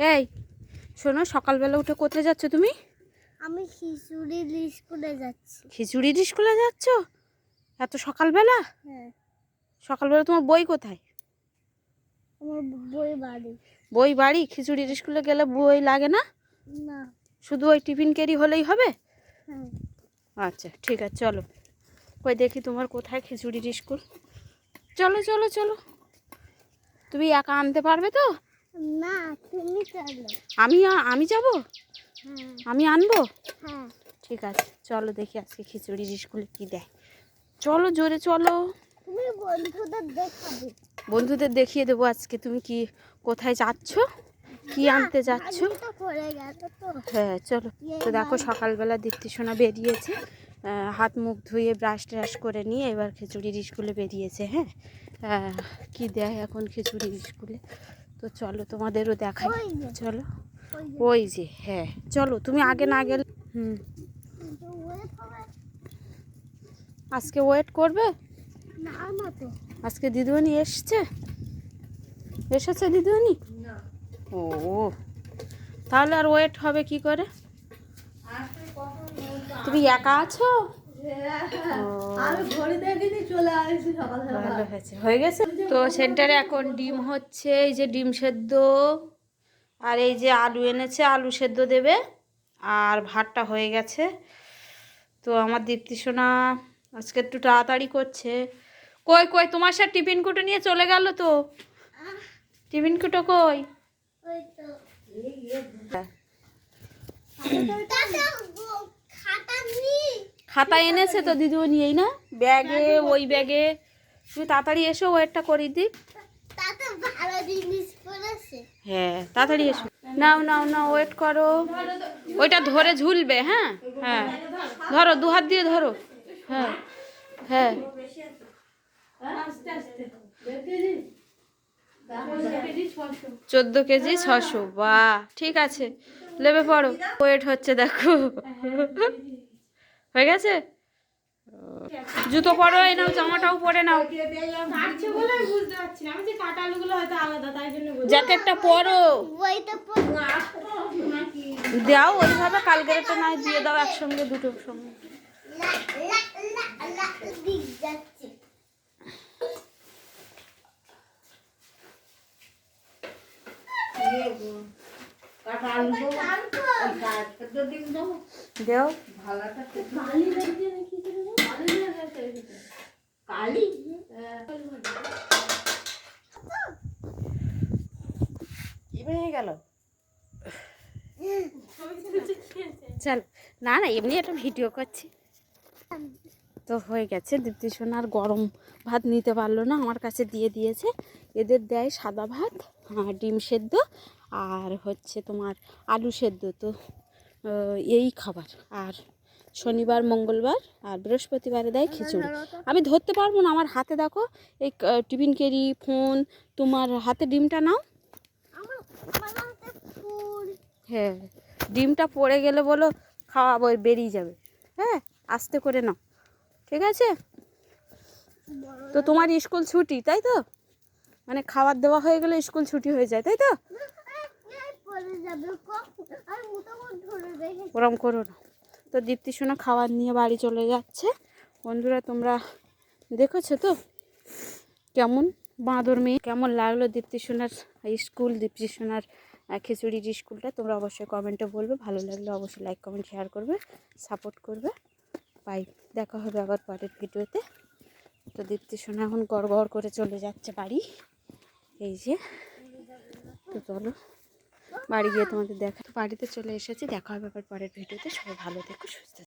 এই শোনো সকালবেলা উঠে কোথায় যাচ্ছ তুমি? আমি খিচুড়ির স্কুলে যাচ্ছি। খিচুড়ির স্কুলে যাচ্ছ? এত সকালবেলা? হ্যাঁ। সকালবেলা তোমার বই কোথায়? আমার বই বাড়ি। বই বাড়ি? খিচুড়ির স্কুলে গেলে বই লাগে না? না। শুধু ওই টিফিন ক্যারি হলেই হবে? হ্যাঁ। আচ্ছা ঠিক আছে চলো। কই দেখি তোমার কোথায় খিচুড়ির স্কুল? চলো চলো চলো। তুমি একা আনতে পারবে তো? না তুমি চলো। আমি আমি যাব? হ্যাঁ। আমি আনব? হ্যাঁ। ঠিক আছে চলো দেখি আজকে খিচুড়ির স্কুলে কি দেয়। চলো জোরে চলো। তুমি বন্ধুদের দেখাবে। বন্ধুদের দেখিয়ে দেবো আজকে তুমি কি কোথায় যাচ্ছ? কি আনতে যাচ্ছ? হ্যাঁ চলো। তো দেখো সকালবেলা দীপ্তি সোনা বেরিয়েছে হাত মুখ ধুয়ে ব্রাশ ট্রাশ করে নিয়ে এবার খিচুড়ির স্কুলে বেরিয়েছে হ্যাঁ। কি দেয় এখন খিচুড়ির স্কুলে তো চলো তোমাদেরও দেখাই। চলো। ওই যে। হ্যাঁ। চলো তুমি আগে না গেলে হুম। আজকে ওয়েট করবে? আজকে দিদিমণি এসছে? এসেছে দিদিমণি ও তাহলে আর ওয়েট হবে কি করে? তুমি একা আছো? ভালো হয়েছে। হয়ে গেছে? তো সেন্টারে এখন ডিম হচ্ছে এই যে ডিম সেদ্ধ আর এই যে আলু এনেছে আলু সেদ্ধ দেবে আর ভাতটা হয়ে গেছে। তো আমার দীপ্তি সোনা আজকে একটু তাড়াতাড়ি করছে। কই কই তোমার সাথে টিফিন কুটো নিয়ে চলে গেল তো? টিফিন কুটো কই ওই তো দাদা গো- খাতা নি খাতা এনেছে তো দিদিমণি এই না? ব্যাগে ওই ব্যাগে। তুমি তাড়াতাড়ি এসো ওয়েটটা জিনিস পড়েছে। হ্যাঁ তাড়াতাড়ি এসো। নাও নাও নাও ওয়েট করো। ওইটা ধরে ঝুলবে হ্যাঁ? হ্যাঁ। ধরো দু হাত দিয়ে ধরো। হ্যাঁ হ্যাঁ। চোদ্দ কেজি ছশো বা ঠিক আছে। লেবে পড়ো। ওয়েট হচ্ছে দেখো। হয়ে গেছে? জুতো পরো এই নাও জামাটাও পরে নাও। জ্যাকেটটা পরো। দাও ওইভাবে কালকেরটা নয় দিয়ে দাও একসঙ্গে দুটো সঙ্গে লা লা লা লা দিক যাচ্ছে দেও। গেল? চল। না না, এমনি একটা ভিডিও করছি। তো হয়ে গেছে দীপ্তি সোনার গরম ভাত নিতে পারল না, আমার কাছে দিয়ে দিয়েছে। এদের দেয় সাদা ভাত ডিম সেদ্ধ আর হচ্ছে তোমার আলু সেদ্ধ, তো এই খাবার। আর শনিবার, মঙ্গলবার আর বৃহস্পতিবারে দেয় খিচুড়ি। আমি ধরতে পারব না, আমার হাতে দেখো, এই টিফিন কেরি, ফোন, তোমার হাতে ডিমটা নাও। হ্যাঁ ডিমটা পড়ে গেলে বলো, খাওয়া বই- বেরিয়ে যাবে। হ্যাঁ আস্তে করে নাও। ঠিক আছে? তো তোমার স্কুল ছুটি, তাই তো? মানে খাবার দেওয়া হয়ে গেলে স্কুল ছুটি হয়ে যায়, তাই তো? ওরম করো না। তো দীপ্তি সোনা খাবার নিয়ে বাড়ি চলে যাচ্ছে। বন্ধুরা, তোমরা দেখেছ তো? কেমন বাঁদর মেয়ে? কেমন লাগল দীপ্তি সোনার স্কুল, দীপ্তি সোনার খিচুড়ির স্কুলটা? তোমরা অবশ্যই কমেন্টে বলবে। ভালো লাগলে অবশ্যই লাইক কমেন্ট শেয়ার করবে সাপোর্ট করবে। বাই। দেখা হবে আবার পরের ভিডিওতে। তো দীপ্তি সোনা এখন গড় গড় করে চলে যাচ্ছে বাড়ি। এই যে, তো চলো। বাড়ি গিয়ে তোমাদের দেখা বাড়িতে চলে এসেছি। দেখা হবে আবার পরের ভিডিওতে। সবাই ভালো থেকো, সুস্থ